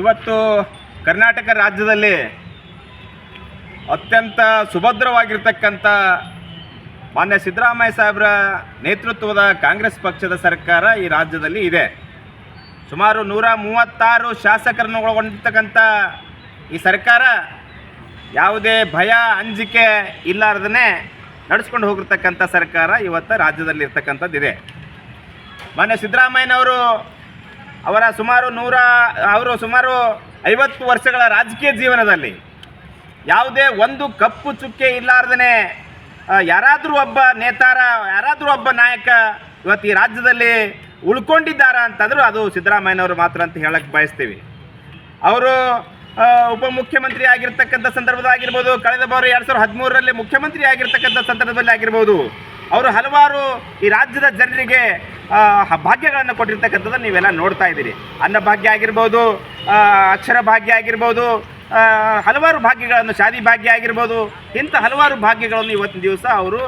ಇವತ್ತು ಕರ್ನಾಟಕ ರಾಜ್ಯದಲ್ಲಿ ಅತ್ಯಂತ ಸುಭದ್ರವಾಗಿರ್ತಕ್ಕಂಥ ಮಾನ್ಯ ಸಿದ್ದರಾಮಯ್ಯ ಸಾಹೇಬರ ನೇತೃತ್ವದ ಕಾಂಗ್ರೆಸ್ ಪಕ್ಷದ ಸರ್ಕಾರ ಈ ರಾಜ್ಯದಲ್ಲಿ ಇದೆ. ಸುಮಾರು ನೂರ ಮೂವತ್ತಾರು ಶಾಸಕರನ್ನು ಒಳಗೊಂಡಿರ್ತಕ್ಕಂಥ ಈ ಸರ್ಕಾರ ಯಾವುದೇ ಭಯ, ಅಂಜಿಕೆ ಇಲ್ಲಾರ್ದೇ ನಡೆಸ್ಕೊಂಡು ಹೋಗಿರ್ತಕ್ಕಂಥ ಸರ್ಕಾರ ಇವತ್ತು ರಾಜ್ಯದಲ್ಲಿ ಇರ್ತಕ್ಕಂಥದ್ದಿದೆ ಮಾನ್ಯ ಸಿದ್ದರಾಮಯ್ಯನವರು ಅವರ ಸುಮಾರು ನೂರ, ಅವರು ಸುಮಾರು ಐವತ್ತು ವರ್ಷಗಳ ರಾಜಕೀಯ ಜೀವನದಲ್ಲಿ ಯಾವುದೇ ಒಂದು ಕಪ್ಪು ಚುಕ್ಕೆ ಇಲ್ಲಾರ್ದೇ ಯಾರಾದರೂ ಒಬ್ಬ ನೇತಾರ, ಯಾರಾದರೂ ಒಬ್ಬ ನಾಯಕ ಇವತ್ತು ಈ ರಾಜ್ಯದಲ್ಲಿ ಉಳ್ಕೊಂಡಿದ್ದಾರಾ ಅಂತಂದ್ರೂ ಅದು ಸಿದ್ದರಾಮಯ್ಯನವರು ಮಾತ್ರ ಅಂತ ಹೇಳಕ್ಕೆ ಬಯಸ್ತೀವಿ. ಅವರು ಉಪಮುಖ್ಯಮಂತ್ರಿ ಆಗಿರ್ತಕ್ಕಂಥ ಸಂದರ್ಭದಾಗಿರ್ಬೋದು, ಕಳೆದ ಬಾರಿ ಎರಡು ಸಾವಿರದ ಹದಿಮೂರರಲ್ಲಿ ಮುಖ್ಯಮಂತ್ರಿ ಆಗಿರ್ತಕ್ಕಂಥ ಸಂದರ್ಭದಲ್ಲಿ ಆಗಿರ್ಬೋದು ಅವರು ಹಲವಾರು ಈ ರಾಜ್ಯದ ಜನರಿಗೆ ಭಾಗ್ಯಗಳನ್ನು ಕೊಟ್ಟಿರ್ತಕ್ಕಂಥದ್ದು ನೀವೆಲ್ಲ ನೋಡ್ತಾ ಇದ್ದೀರಿ. ಅನ್ನಭಾಗ್ಯ ಆಗಿರ್ಬೋದು ಆ, ಅಕ್ಷರ ಭಾಗ್ಯ ಆಗಿರ್ಬೋದು ಹಲವಾರು ಭಾಗ್ಯಗಳನ್ನು ಶಾದಿ ಭಾಗ್ಯ ಆಗಿರ್ಬೋದು ಇಂಥ ಹಲವಾರು ಭಾಗ್ಯಗಳನ್ನು ಇವತ್ತಿನ ದಿವಸ ಅವರು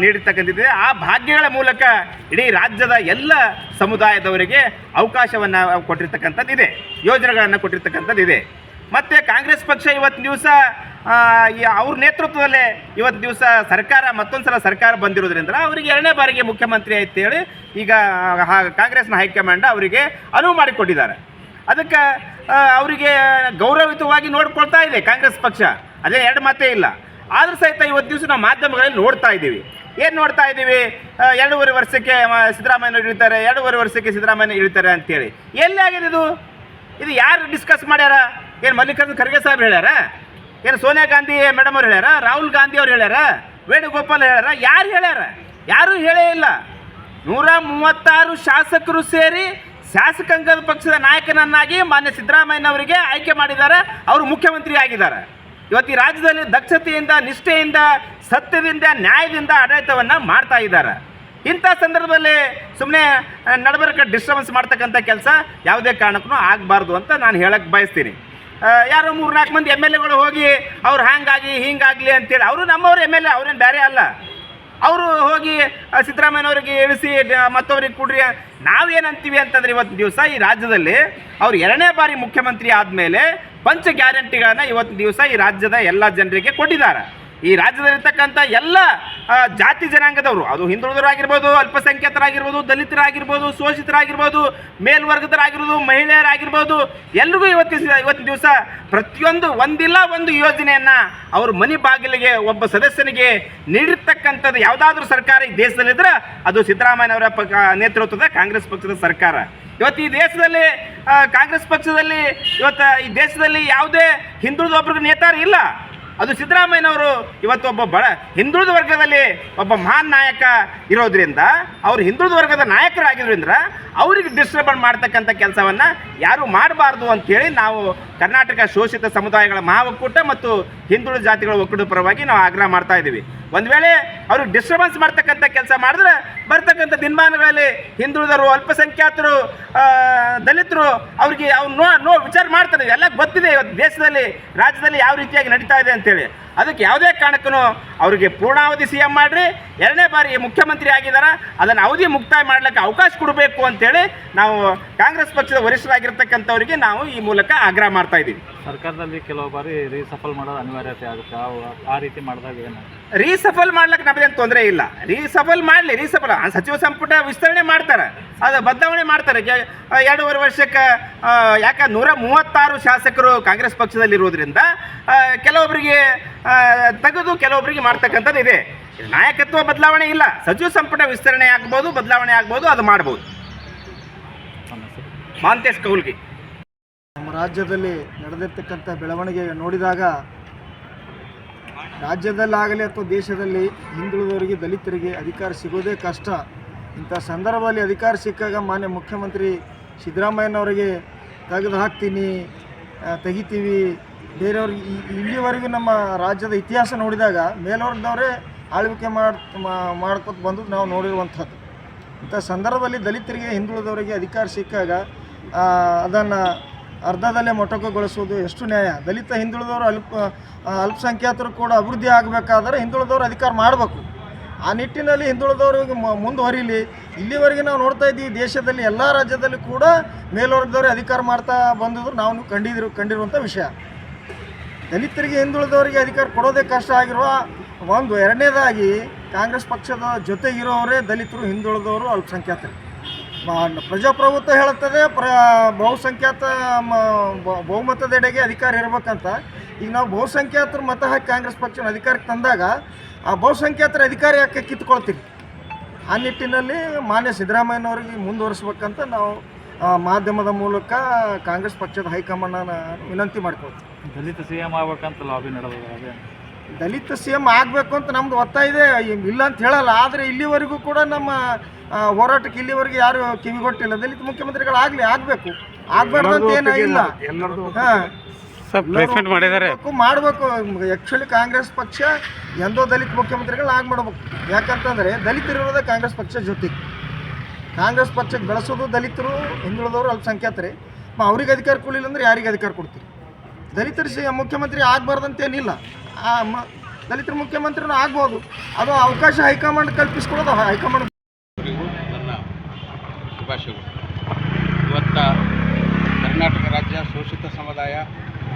ನೀಡಿರ್ತಕ್ಕಂಥದ್ದು ಆ ಭಾಗ್ಯಗಳ ಮೂಲಕ ಇಡೀ ರಾಜ್ಯದ ಎಲ್ಲ ಸಮುದಾಯದವರಿಗೆ ಅವಕಾಶವನ್ನು ಕೊಟ್ಟಿರ್ತಕ್ಕಂಥದ್ದಿದೆ. ಯೋಜನೆಗಳನ್ನು ಕೊಟ್ಟಿರ್ತಕ್ಕಂಥದ್ದಿದೆ. ಮತ್ತು ಕಾಂಗ್ರೆಸ್ ಪಕ್ಷ ಇವತ್ತಿನ ದಿವಸ ಅವ್ರ ನೇತೃತ್ವದಲ್ಲೇ ಇವತ್ತು ದಿವಸ ಸರ್ಕಾರ, ಮತ್ತೊಂದು ಸಲ ಸರ್ಕಾರ ಬಂದಿರೋದ್ರಿಂದ ಅವರಿಗೆ ಎರಡನೇ ಬಾರಿಗೆ ಮುಖ್ಯಮಂತ್ರಿ ಅಂತೇಳಿ ಈಗ ಹಾ- ಕಾಂಗ್ರೆಸ್ನ ಹೈಕಮಾಂಡ್ ಅವರಿಗೆ ಅನುವು ಮಾಡಿಕೊಟ್ಟಿದ್ದಾರೆ. ಅದಕ್ಕೆ ಅವರಿಗೆ ಗೌರವಯುತವಾಗಿ ನೋಡ್ಕೊಳ್ತಾ ಇದೆ ಕಾಂಗ್ರೆಸ್ ಪಕ್ಷ. ಅದೇ ಎರಡು ಮಾತೇ ಇಲ್ಲ. ಆದರೂ ಸಹಿತ ಇವತ್ತು ದಿವಸ ನಾವು ಮಾಧ್ಯಮಗಳಲ್ಲಿ ನೋಡ್ತಾ ಇದ್ದೀವಿ. ಏನು ನೋಡ್ತಾ ಇದ್ದೀವಿ? ಎರಡೂವರೆ ವರ್ಷಕ್ಕೆ ಸಿದ್ದರಾಮಯ್ಯ ಇಳಿತಾರೆ, ಎರಡೂವರೆ ವರ್ಷಕ್ಕೆ ಸಿದ್ದರಾಮಯ್ಯ ಇಳಿತಾರೆ ಅಂತೇಳಿ. ಎಲ್ಲಿ ಆಗಿದೆ ಇದು? ಇದು ಯಾರು ಡಿಸ್ಕಸ್ ಮಾಡ್ಯಾರ? ಏನು ಮಲ್ಲಿಕಾರ್ಜುನ್ ಖರ್ಗೆ ಸಾಹೇಬ್ ಹೇಳ್ಯಾರ? ಏನು ಸೋನಿಯಾ ಗಾಂಧಿ ಮೇಡಮ್ ಅವ್ರು ಹೇಳ್ಯಾರ? ರಾಹುಲ್ ಗಾಂಧಿ ಅವ್ರು ಹೇಳ್ಯಾರ? ವೇಣುಗೋಪಾಲ್ ಹೇಳ್ಯಾರ? ಯಾರು ಹೇಳ್ಯಾರ? ಯಾರೂ ಹೇಳೇ ಇಲ್ಲ. ನೂರ ಮೂವತ್ತಾರು ಶಾಸಕರು ಸೇರಿ ಶಾಸಕಾಂಗದ ಪಕ್ಷದ ನಾಯಕನನ್ನಾಗಿ ಮಾನ್ಯ ಸಿದ್ದರಾಮಯ್ಯನವರಿಗೆ ಆಯ್ಕೆ ಮಾಡಿದ್ದಾರೆ. ಅವರು ಮುಖ್ಯಮಂತ್ರಿ ಆಗಿದ್ದಾರೆ. ಇವತ್ತು ಈ ರಾಜ್ಯದಲ್ಲಿ ದಕ್ಷತೆಯಿಂದ, ನಿಷ್ಠೆಯಿಂದ, ಸತ್ಯದಿಂದ, ನ್ಯಾಯದಿಂದ ಆಡಳಿತವನ್ನು ಮಾಡ್ತಾ ಇದ್ದಾರೆ. ಇಂಥ ಸಂದರ್ಭದಲ್ಲಿ ಸುಮ್ಮನೆ ನಡಬರ್ಕ ಡಿಸ್ಟರ್ಬೆನ್ಸ್ ಮಾಡ್ತಕ್ಕಂಥ ಕೆಲಸ ಯಾವುದೇ ಕಾರಣಕ್ಕೂ ಆಗಬಾರ್ದು ಅಂತ ನಾನು ಹೇಳಕ್ಕೆ ಬಯಸ್ತೀನಿ. ಯಾರೋ ಮೂರು ನಾಲ್ಕು ಮಂದಿ ಎಂ ಎಲ್ ಎಗಳು ಹೋಗಿ ಅವ್ರು ಹಾಂಗಾಗಿ ಹಿಂಗಾಗಲಿ ಅಂತೇಳಿ. ಅವರು ನಮ್ಮವ್ರು ಎಂ ಎಲ್ ಎ, ಅವ್ರೇನು ಬೇರೆ ಅಲ್ಲ. ಅವರು ಹೋಗಿ ಸಿದ್ದರಾಮಯ್ಯನವ್ರಿಗೆ ಇಳಿಸಿ ಮತ್ತವ್ರಿಗೆ ಕೊಡ್ರಿ ನಾವೇನಂತೀವಿ ಅಂತಂದ್ರೆ ಇವತ್ತು ದಿವಸ ಈ ರಾಜ್ಯದಲ್ಲಿ ಅವ್ರು ಎರಡನೇ ಬಾರಿ ಮುಖ್ಯಮಂತ್ರಿ ಆದಮೇಲೆ ಪಂಚ ಗ್ಯಾರಂಟಿಗಳನ್ನು ಇವತ್ತು ದಿವಸ ಈ ರಾಜ್ಯದ ಎಲ್ಲ ಜನರಿಗೆ ಕೊಟ್ಟಿದ್ದಾರೆ. ಈ ರಾಜ್ಯದಲ್ಲಿರ್ತಕ್ಕಂಥ ಎಲ್ಲ ಜಾತಿ ಜನಾಂಗದವರು, ಅದು ಹಿಂದುಳಿದರಾಗಿರ್ಬೋದು ಅಲ್ಪಸಂಖ್ಯಾತರಾಗಿರ್ಬೋದು, ದಲಿತರಾಗಿರ್ಬೋದು, ಶೋಷಿತರಾಗಿರ್ಬೋದು, ಮೇಲ್ವರ್ಗದರಾಗಿರ್ಬೋದು, ಮಹಿಳೆಯರಾಗಿರ್ಬೋದು, ಎಲ್ರಿಗೂ ಇವತ್ತು ಇವತ್ತಿನ ದಿವಸ ಪ್ರತಿಯೊಂದು ಒಂದಿಲ್ಲ ಒಂದು ಯೋಜನೆಯನ್ನು ಅವ್ರ ಮನೆ ಬಾಗಿಲಿಗೆ ಒಬ್ಬ ಸದಸ್ಯನಿಗೆ ನೀಡಿರ್ತಕ್ಕಂಥದ್ದು ಯಾವುದಾದ್ರೂ ಸರ್ಕಾರ ಈ ದೇಶದಲ್ಲಿದ್ದರೆ ಅದು ಸಿದ್ದರಾಮಯ್ಯನವರ ಪ ನೇತೃತ್ವದ ಕಾಂಗ್ರೆಸ್ ಪಕ್ಷದ ಸರ್ಕಾರ. ಇವತ್ತು ಈ ದೇಶದಲ್ಲಿ ಕಾಂಗ್ರೆಸ್ ಪಕ್ಷದಲ್ಲಿ, ಇವತ್ತು ಈ ದೇಶದಲ್ಲಿ ಯಾವುದೇ ಹಿಂದುಳಿದ ಒಬ್ರಿಗೆ ನೇತಾರ ಇಲ್ಲ. ಅದು ಸಿದ್ದರಾಮಯ್ಯನವರು ಇವತ್ತು ಒಬ್ಬ ಬಡ ಹಿಂದುಳಿದ ವರ್ಗದಲ್ಲಿ ಒಬ್ಬ ಮಹಾನ್ ನಾಯಕ ಇರೋದ್ರಿಂದ, ಅವರು ಹಿಂದುಳಿದ ವರ್ಗದ ನಾಯಕರಾಗಿರೋದ್ರಿಂದ ಅವರಿಗೆ ಡಿಸ್ಟರ್ಬ್ ಮಾಡ್ತಕ್ಕಂಥ ಕೆಲಸವನ್ನು ಯಾರೂ ಮಾಡಬಾರ್ದು ಅಂತೇಳಿ ನಾವು ಕರ್ನಾಟಕ ಶೋಷಿತ ಸಮುದಾಯಗಳ ಮಹಾ ಒಕ್ಕೂಟ ಮತ್ತು ಹಿಂದುಳಿದ ಜಾತಿಗಳ ಒಕ್ಕೂಟದ ಪರವಾಗಿ ನಾವು ಆಗ್ರಹ ಮಾಡ್ತಾ ಇದ್ದೀವಿ. ಒಂದು ವೇಳೆ ಅವರು ಡಿಸ್ಟರ್ಬೆನ್ಸ್ ಮಾಡ್ತಕ್ಕಂಥ ಕೆಲಸ ಮಾಡಿದ್ರೆ ಬರ್ತಕ್ಕಂಥ ದಿನಮಾನಗಳಲ್ಲಿ ಹಿಂದುಳಿದರು ಅಲ್ಪಸಂಖ್ಯಾತರು ದಲಿತರು ಅವ್ರಿಗೆ ಅವ್ರು ನೋ ನೋ ವಿಚಾರ ಮಾಡ್ತಾರೆ. ಎಲ್ಲ ಗೊತ್ತಿದೆ ಇವತ್ತು ದೇಶದಲ್ಲಿ, ರಾಜ್ಯದಲ್ಲಿ ಯಾವ ರೀತಿಯಾಗಿ ನಡೀತಾ ಇದೆ ಅಂತೇಳಿ. ಅದಕ್ಕೆ ಯಾವುದೇ ಕಾರಣಕ್ಕೂ ಅವರಿಗೆ ಪೂರ್ಣಾವಧಿ ಸಿ ಎಂ ಮಾಡಿರಿ. ಎರಡನೇ ಬಾರಿ ಮುಖ್ಯಮಂತ್ರಿ ಆಗಿದ್ದಾರೆ ಅದನ್ನು ಅವಧಿ ಮುಕ್ತಾಯ ಮಾಡಲಿಕ್ಕೆ ಅವಕಾಶ ಕೊಡಬೇಕು ಅಂತೇಳಿ ನಾವು ಕಾಂಗ್ರೆಸ್ ಪಕ್ಷದ ವರಿಷ್ಠರಾಗಿರ್ತಕ್ಕಂಥವರಿಗೆ ನಾವು ಈ ಮೂಲಕ ಆಗ್ರಹ ಮಾಡ್ತಾ ಇದ್ದೀವಿ. ಸರ್ಕಾರದಲ್ಲಿ ಕೆಲವು ಬಾರಿ ರೀಸಫಲ್ ಮಾಡೋದು ಅನಿವಾರ್ಯತೆ ಆಗುತ್ತೆ. ಆ- ರೀತಿ ಮಾಡಿದಾಗ ಏನು? ರೀಸಫಲ್ ಮಾಡ್ಲಿಕ್ಕೆ ನಮಗೇನು ತೊಂದರೆ ಇಲ್ಲ. ರೀಸಫಲ್ ಮಾಡಲಿ ರೀಸಫಲ್. ಸಚಿವ ಸಂಪುಟ ವಿಸ್ತರಣೆ ಮಾಡ್ತಾರೆ. ಅದು ಬದಲಾವಣೆ ಮಾಡ್ತಾರೆ. ಎರಡೂವರೆ ವರ್ಷಕ್ಕೆ ಯಾಕೆ ನೂರ ಮೂವತ್ತಾರು ಶಾಸಕರು ಕಾಂಗ್ರೆಸ್ ಪಕ್ಷದಲ್ಲಿ ಇರೋದ್ರಿಂದ ಆ, ಕೆಲವೊಬ್ಬರಿಗೆ ತೆಗೆದು ಕೆಲವೊಬ್ಬರಿಗೆ ಮಾಡ್ತಕ್ಕಂಥದ್ದು ಇದೆ. ನಾಯಕತ್ವ ಬದಲಾವಣೆ ಇಲ್ಲ. ಸಚಿವ ಸಂಪುಟ ವಿಸ್ತರಣೆ ಆಗ್ಬೋದು, ಬದಲಾವಣೆ ಆಗ್ಬೋದು, ಅದು ಮಾಡ್ಬೋದು. ಮಾಂತೇಶ್ ಕೌಲ್ಗಿ. ನಮ್ಮ ರಾಜ್ಯದಲ್ಲಿ ನಡೆದಿರ್ತಕ್ಕಂಥ ಬೆಳವಣಿಗೆ ನೋಡಿದಾಗ ರಾಜ್ಯದಲ್ಲಾಗಲಿ ಅಥವಾ ದೇಶದಲ್ಲಿ ಹಿಂದುಳಿದವರಿಗೆ, ದಲಿತರಿಗೆ ಅಧಿಕಾರ ಸಿಗೋದೇ ಕಷ್ಟ. ಇಂಥ ಸಂದರ್ಭದಲ್ಲಿ ಅಧಿಕಾರ ಸಿಕ್ಕಾಗ ಮಾನ್ಯ ಮುಖ್ಯಮಂತ್ರಿ ಸಿದ್ದರಾಮಯ್ಯನವರಿಗೆ ತೆಗೆದು ಹಾಕ್ತೀನಿ ತೆಗಿತೀವಿ ಬೇರೆಯವ್ರಿಗೆ ಇಲ್ಲಿವರೆಗೂ ನಮ್ಮ ರಾಜ್ಯದ ಇತಿಹಾಸ ನೋಡಿದಾಗ ಮೇಲ್ವರ್ಗದವರೇ ಆಳ್ವಿಕೆ ಮಾಡಿ ಮಾಡ್ಕೊತ ಬಂದು ನಾವು ನೋಡಿರುವಂಥದ್ದು. ಇಂಥ ಸಂದರ್ಭದಲ್ಲಿ ದಲಿತರಿಗೆ, ಹಿಂದುಳಿದವರಿಗೆ ಅಧಿಕಾರ ಸಿಕ್ಕಾಗ ಅದನ್ನು ಅರ್ಧದಲ್ಲೇ ಮೊಟಕುಗೊಳಿಸುವುದು ಎಷ್ಟು ನ್ಯಾಯ? ದಲಿತ, ಹಿಂದುಳಿದವರು ಅಲ್ಪ ಅಲ್ಪಸಂಖ್ಯಾತರು ಕೂಡ ಅಭಿವೃದ್ಧಿ ಆಗಬೇಕಾದ್ರೆ ಹಿಂದುಳಿದವರು ಅಧಿಕಾರ ಮಾಡಬೇಕು. ಆ ನಿಟ್ಟಿನಲ್ಲಿ ಹಿಂದುಳಿದವ್ರಿಗೆ ಮುಂದುವರಿಲಿ ಇಲ್ಲಿವರೆಗೆ ನಾವು ನೋಡ್ತಾ ಇದ್ದೀವಿ, ದೇಶದಲ್ಲಿ ಎಲ್ಲ ರಾಜ್ಯದಲ್ಲಿ ಕೂಡ ಮೇಲ್ವರ್ಗದವರೇ ಅಧಿಕಾರ ಮಾಡ್ತಾ ಬಂದಿದ್ರು ನಾವು ಕಂಡಿದ್ರು ಕಂಡಿರುವಂಥ ವಿಷಯ. ದಲಿತರಿಗೆ ಹಿಂದುಳಿದವರಿಗೆ ಅಧಿಕಾರ ಕೊಡೋದೇ ಕಷ್ಟ ಆಗಿರುವ ಒಂದು ಎರಡನೇದಾಗಿ ಕಾಂಗ್ರೆಸ್ ಪಕ್ಷದ ಜೊತೆಗಿರೋರೇ ದಲಿತರು, ಹಿಂದುಳಿದವರು ಅಲ್ಪಸಂಖ್ಯಾತರು. ಪ್ರಜಾಪ್ರಭುತ್ವ ಹೇಳುತ್ತದೆ, ಪ್ರ, ಬಹುಸಂಖ್ಯಾತ ಬಹುಮತದೆಡೆಗೆ ಅಧಿಕಾರ ಇರಬೇಕಂತ. ಈಗ ನಾವು ಬಹುಸಂಖ್ಯಾತರ ಮತ ಹಾಕಿ ಕಾಂಗ್ರೆಸ್ ಪಕ್ಷನ ಅಧಿಕಾರಕ್ಕೆ ತಂದಾಗ ಆ ಬಹುಸಂಖ್ಯಾತರ ಅಧಿಕಾರ ಯಾಕೆ ಕಿತ್ಕೊಳ್ತೀವಿ ಆ ನಿಟ್ಟಿನಲ್ಲಿ ಮಾನ್ಯ ಸಿದ್ದರಾಮಯ್ಯನವರಿಗೆ ಮುಂದುವರಿಸ್ಬೇಕಂತ ನಾವು ಮಾಧ್ಯಮದ ಮೂಲಕ ಕಾಂಗ್ರೆಸ್ ಪಕ್ಷದ ಹೈಕಮಾಂಡನ ವಿನಂತಿ ಮಾಡ್ಕೊಳ್ತೀವಿ. ದಲಿತ ಸಿ ಎಂ ಆಗ್ಬೇಕಂತ ಲಾಬಿ ನಡೆದ ಅದೇ. ದಲಿತ ಸಿ ಎಂ ಆಗಬೇಕು ಅಂತ ನಮ್ದು ಒತ್ತಾಯ ಇದೆ ಇಲ್ಲ ಅಂತ ಹೇಳಲ್ಲ ಆದರೆ ಇಲ್ಲಿವರೆಗೂ ಕೂಡ ನಮ್ಮ ಆ, ಹೋರಾಟಕ್ಕೆ ಇಲ್ಲಿವರೆಗೂ ಯಾರು ಕಿವಿಗೊಟ್ಟಿಲ್ಲ. ದಲಿತ ಮುಖ್ಯಮಂತ್ರಿಗಳಾಗಲಿ ಆಗಬೇಕು. ಆಗಬಾರ್ದು ಅಂತ ಏನೂ ಇಲ್ಲ. ಹಾಂ. ಪ್ಲೇಸ್ಮೆಂಟ್ ಮಾಡಿದ್ದಾರೆ. ಮಾಡಬೇಕು. ಆ್ಯಕ್ಚುಲಿ ಕಾಂಗ್ರೆಸ್ ಪಕ್ಷ ಎಂದೋ ದಲಿತ ಮುಖ್ಯಮಂತ್ರಿಗಳು ಆಗಿ ಯಾಕಂತಂದ್ರೆ ಯಾಕಂತಂದರೆ ದಲಿತರಿರೋದೇ ಕಾಂಗ್ರೆಸ್ ಪಕ್ಷ ಜೊತೆ. ಕಾಂಗ್ರೆಸ್ ಪಕ್ಷಕ್ಕೆ ಬೆಳೆಸೋದು ದಲಿತರು ಹಿಂದುಳಿದವರು ಅಲ್ಪಸಂಖ್ಯಾತರೇ. ಮ- ಅವ್ರಿಗೆ ಅಧಿಕಾರ ಕೊಡಲಿಲ್ಲ ಅಂದ್ರೆ ಯಾರಿಗೆ ಅಧಿಕಾರ ಕೊಡ್ತೀರಿ? ದಲಿತರು ಮುಖ್ಯಮಂತ್ರಿ ಆಗಬಾರ್ದಂತೇನಿಲ್ಲ ಆ ಮ ದಲಿತರ ಮುಖ್ಯಮಂತ್ರಿನೂ ಆಗ್ಬೋದು. ಅದು ಅವಕಾಶ ಹೈಕಮಾಂಡ್ ಕಲ್ಪಿಸ್ಕೊಡೋದು ಹೈಕಮಾಂಡ್ ನನ್ನ ಶುಭಾಶಯಗಳು. ಇವತ್ತ ಕರ್ನಾಟಕ ರಾಜ್ಯ ಶೋಷಿತ ಸಮುದಾಯ,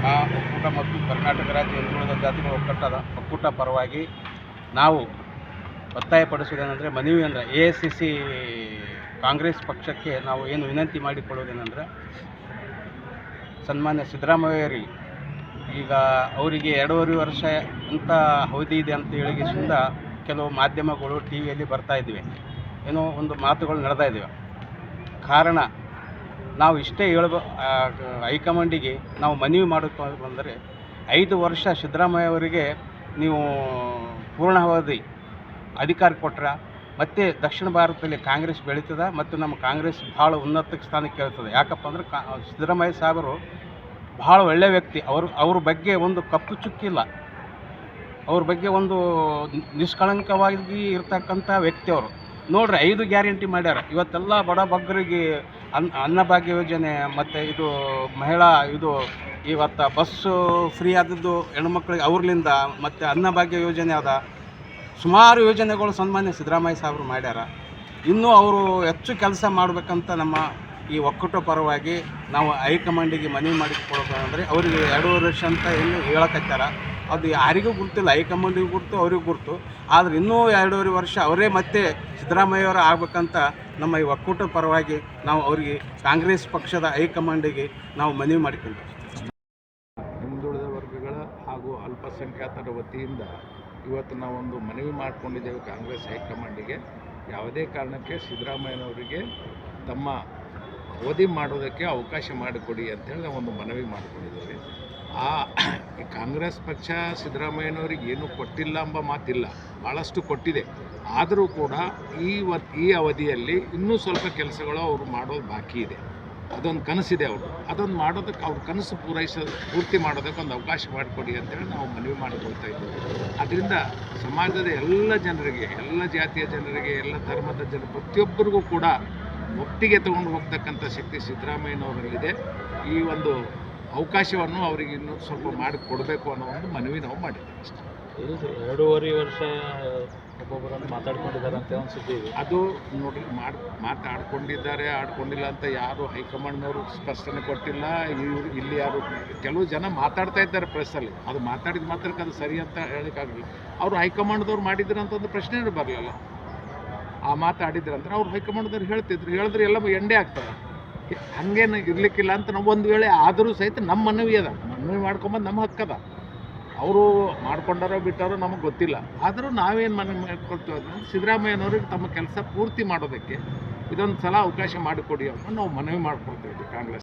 ಆ ಒಕ್ಕೂಟ ಮತ್ತು ಕರ್ನಾಟಕ ರಾಜ್ಯ ಹಿಂದುಳಿದ ಜಾತಿಗಳ ಒಕ್ಕೂಟದ ಒಕ್ಕೂಟ ಪರವಾಗಿ ನಾವು ಒತ್ತಾಯಪಡಿಸುವುದೇನೆಂದರೆ ಮನವಿ ಅಂದರೆ A S C C Congress ಪಕ್ಷಕ್ಕೆ ನಾವು ಏನು ವಿನಂತಿ ಮಾಡಿಕೊಳ್ಳುವುದೇನೆಂದರೆ, ಸನ್ಮಾನ್ಯ ಸಿದ್ದರಾಮಯ್ಯರಿಗೆ ಈಗ ಅವರಿಗೆ ಎರಡೂವರೆ ವರ್ಷ ಅಂತ ಅವಧಿ ಇದೆ ಅಂತ ಹೇಳಿಗಿಸಿಂದ ಕೆಲವು ಮಾಧ್ಯಮಗಳು ಟಿ ವಿಯಲ್ಲಿ ಬರ್ತಾ ಇದ್ದಿವೆ. ಏನೋ ಒಂದು ಮಾತುಗಳು ನಡೆದಾ ಇದ್ದಾವೆ. ಕಾರಣ ನಾವು ಇಷ್ಟೇ ಹೇಳ್ಬ ಹೈಕಮಾಂಡಿಗೆ ನಾವು ಮನವಿ ಮಾಡಬೇಕು ಬಂದರೆ ಐದು ವರ್ಷ ಸಿದ್ದರಾಮಯ್ಯ ಅವರಿಗೆ ನೀವು ಪೂರ್ಣಾವಧಿ ಅಧಿಕಾರ ಕೊಟ್ರ ಮತ್ತು ದಕ್ಷಿಣ ಭಾರತದಲ್ಲಿ ಕಾಂಗ್ರೆಸ್ ಬೆಳೀತದೆ ಮತ್ತು ನಮ್ಮ ಕಾಂಗ್ರೆಸ್ ಭಾಳ ಉನ್ನತ ಸ್ಥಾನಕ್ಕೆ ಕೇಳ್ತದೆ. ಯಾಕಪ್ಪ ಅಂದ್ರೆ ಕಾ, ಸಿದ್ದರಾಮಯ್ಯ ಸಾಹೇಬರು ಭಾಳ ಒಳ್ಳೆಯ ವ್ಯಕ್ತಿ. ಅವರು, ಅವ್ರ ಬಗ್ಗೆ ಒಂದು ಕಪ್ಪು ಚುಕ್ಕಿಲ್ಲ ಅವ್ರ ಬಗ್ಗೆ ಒಂದು ನಿಷ್ಕಳಂಕವಾಗಿ ಇರ್ತಕ್ಕಂಥ ವ್ಯಕ್ತಿ ಅವರು. ನೋಡ್ರಿ, ಐದು ಗ್ಯಾರಂಟಿ ಮಾಡ್ಯಾರ. ಇವತ್ತೆಲ್ಲ ಬಡ ಬಗ್ಗರಿಗೆ ಅನ್ನ ಅನ್ನಭಾಗ್ಯ ಯೋಜನೆ ಮತ್ತು ಇದು ಮಹಿಳಾ, ಇದು ಇವತ್ತು ಬಸ್ಸು ಫ್ರೀ ಆದದ್ದು ಹೆಣ್ಮಕ್ಳಿಗೆ ಅವ್ರಲಿಂದ ಮತ್ತು ಅನ್ನಭಾಗ್ಯ ಯೋಜನೆ ಅದ. ಸುಮಾರು ಯೋಜನೆಗಳು ಸನ್ಮಾನ್ಯ ಸಿದ್ದರಾಮಯ್ಯ ಸಾಹೇಬರು ಮಾಡ್ಯಾರ. ಇನ್ನೂ ಅವರು ಹೆಚ್ಚು ಕೆಲಸ ಮಾಡಬೇಕಂತ ನಮ್ಮ ಈ ಒಕ್ಕೂಟ ಪರವಾಗಿ ನಾವು ಹೈಕಮಾಂಡಿಗೆ ಮನವಿ ಮಾಡಿಕೊಡ್ಬೇಕಂದ್ರೆ ಅವರಿಗೆ ಎರಡೂವರೆ ವರ್ಷ ಅಂತ ಏನು ಹೇಳಕತ್ತಾರ ಅದು ಯಾರಿಗೂ ಗುರ್ತಿಲ್ಲ. ಹೈಕಮಾಂಡಿಗೂ ಗುರ್ತು, ಅವ್ರಿಗೂ ಗುರ್ತು. ಆದರೆ ಇನ್ನೂ ಎರಡೂವರೆ ವರ್ಷ ಅವರೇ ಮತ್ತೆ ಸಿದ್ದರಾಮಯ್ಯವರು ಆಗ್ಬೇಕಂತ ನಮ್ಮ ಈ ಒಕ್ಕೂಟ ಪರವಾಗಿ ನಾವು ಅವರಿಗೆ ಕಾಂಗ್ರೆಸ್ ಪಕ್ಷದ ಹೈಕಮಾಂಡಿಗೆ ನಾವು ಮನವಿ ಮಾಡಿಕೊಳ್ತೀವಿ ಹಿಂದುಳಿದ ವರ್ಗಗಳ ಹಾಗೂ ಅಲ್ಪಸಂಖ್ಯಾತರ ವತಿಯಿಂದ ಇವತ್ತು ನಾವೊಂದು ಮನವಿ ಮಾಡಿಕೊಂಡಿದ್ದೇವೆ ಕಾಂಗ್ರೆಸ್ ಹೈಕಮಾಂಡಿಗೆ ಯಾವುದೇ ಕಾರಣಕ್ಕೆ ಸಿದ್ದರಾಮಯ್ಯನವರಿಗೆ ತಮ್ಮ ಅವಧಿ ಮಾಡೋದಕ್ಕೆ ಅವಕಾಶ ಮಾಡಿಕೊಡಿ ಅಂತೇಳಿ ನಾವು ಒಂದು ಮನವಿ ಮಾಡಿಕೊಂಡಿದ್ದೀವಿ. ಆ ಕಾಂಗ್ರೆಸ್ ಪಕ್ಷ ಸಿದ್ದರಾಮಯ್ಯನವ್ರಿಗೆ ಏನೂ ಕೊಟ್ಟಿಲ್ಲ ಎಂಬ ಮಾತಿಲ್ಲ. ಭಾಳಷ್ಟು ಕೊಟ್ಟಿದೆ. ಆದರೂ ಕೂಡ ಈ ವ ಈ ಅವಧಿಯಲ್ಲಿ ಇನ್ನೂ ಸ್ವಲ್ಪ ಕೆಲಸಗಳು ಅವರು ಮಾಡೋದು ಬಾಕಿ ಇದೆ. ಅದೊಂದು ಕನಸಿದೆ ಅವರು ಅದೊಂದು ಮಾಡೋದಕ್ಕೆ ಅವ್ರ ಕನಸು ಪೂರೈಸೋ, ಪೂರ್ತಿ ಮಾಡೋದಕ್ಕೆ ಒಂದು ಅವಕಾಶ ಮಾಡಿಕೊಡಿ ಅಂತೇಳಿ ನಾವು ಮನವಿ ಮಾಡಿಕೊಳ್ತಾ ಇದ್ದೀವಿ. ಅದರಿಂದ ಸಮಾಜದ ಎಲ್ಲ ಜನರಿಗೆ, ಎಲ್ಲ ಜಾತಿಯ ಜನರಿಗೆ, ಎಲ್ಲ ಧರ್ಮದ ಜನ ಪ್ರತಿಯೊಬ್ಬರಿಗೂ ಕೂಡ ಒಟ್ಟಿಗೆ ತಗೊಂಡು ಹೋಗ್ತಕ್ಕಂಥ ಶಕ್ತಿ ಸಿದ್ದರಾಮಯ್ಯನವರಲ್ಲಿದೆ. ಈ ಒಂದು ಅವಕಾಶವನ್ನು ಅವರಿಗೆ ಇನ್ನೂ ಸ್ವಲ್ಪ ಮಾಡಿ ಕೊಡಬೇಕು ಅನ್ನೋ ಒಂದು ಮನವಿ ನಾವು ಮಾಡಿದ್ದೀವಿ ಅಷ್ಟೇ. ಎರಡೂವರೆ ವರ್ಷ ಒಬ್ಬೊಬ್ಬರನ್ನು ಮಾತಾಡ್ಕೊಂಡಿದ್ದಾರೆ ಅಂತ ಒಂದು ಸುದ್ದಿ ಇದೆ ಅದು ನೋಡಿ ಮಾಡಿ ಮಾತಾಡ್ಕೊಂಡಿದ್ದಾರೆ ಆಡ್ಕೊಂಡಿಲ್ಲ ಅಂತ ಯಾರು ಹೈಕಮಾಂಡ್ನವರು ಸ್ಪಷ್ಟನೆ ಕೊಟ್ಟಿಲ್ಲ. ಇವರು ಇಲ್ಲಿ ಯಾರು ಕೆಲವು ಜನ ಮಾತಾಡ್ತಾ ಇದ್ದಾರೆ ಪ್ರೆಸ್ಸಲ್ಲಿ ಅದು ಮಾತಾಡಿದ ಮಾತ್ರಕ್ಕೆ ಅದು ಸರಿ ಅಂತ ಹೇಳೋಕ್ಕಾಗಲ್ಲ. ಅವರು ಹೈಕಮಾಂಡ್ದವ್ರು ಮಾಡಿದ್ರು ಅಂತ ಒಂದು ಪ್ರಶ್ನೆ ಬರಲಿಲ್ಲ. ಆ ಮಾತಾಡಿದ್ರಂತ ಅವ್ರು ಹೈಕಮಾಂಡ್ದವ್ರು ಹೇಳ್ತಿದ್ರು. ಹೇಳಿದ್ರೆ ಎಲ್ಲ ಎಂಡೆ ಆಗ್ತದೆ. ಹಂಗೇನು ಇರ್ಲಿಕ್ಕಿಲ್ಲ ಅಂತ ನಾವು ಒಂದು ವೇಳೆ ಆದರೂ ಸಹಿತ ನಮ್ಮ ಮನವಿ ಅದ. ಮನವಿ ಮಾಡ್ಕೊಂಬಂದು ನಮ್ಮ ಹಕ್ಕದ ಅವರು ಮಾಡ್ಕೊಂಡಾರೋ ಬಿಟ್ಟಾರೋ ನಮಗೆ ಗೊತ್ತಿಲ್ಲ. ಆದರೂ ನಾವೇನು ಮನವಿ ಮಾಡ್ಕೊಳ್ತೀವಿ ಅಂದ್ರೆ ಸಿದ್ದರಾಮಯ್ಯನವ್ರಿಗೆ ತಮ್ಮ ಕೆಲಸ ಪೂರ್ತಿ ಮಾಡೋದಕ್ಕೆ ಇದೊಂದು ಸಲ ಅವಕಾಶ ಮಾಡಿಕೊಡಿ ಅಂತ ನಾವು ಮನವಿ ಮಾಡ್ಕೊಳ್ತೀವಿ ಕಾಂಗ್ರೆಸ್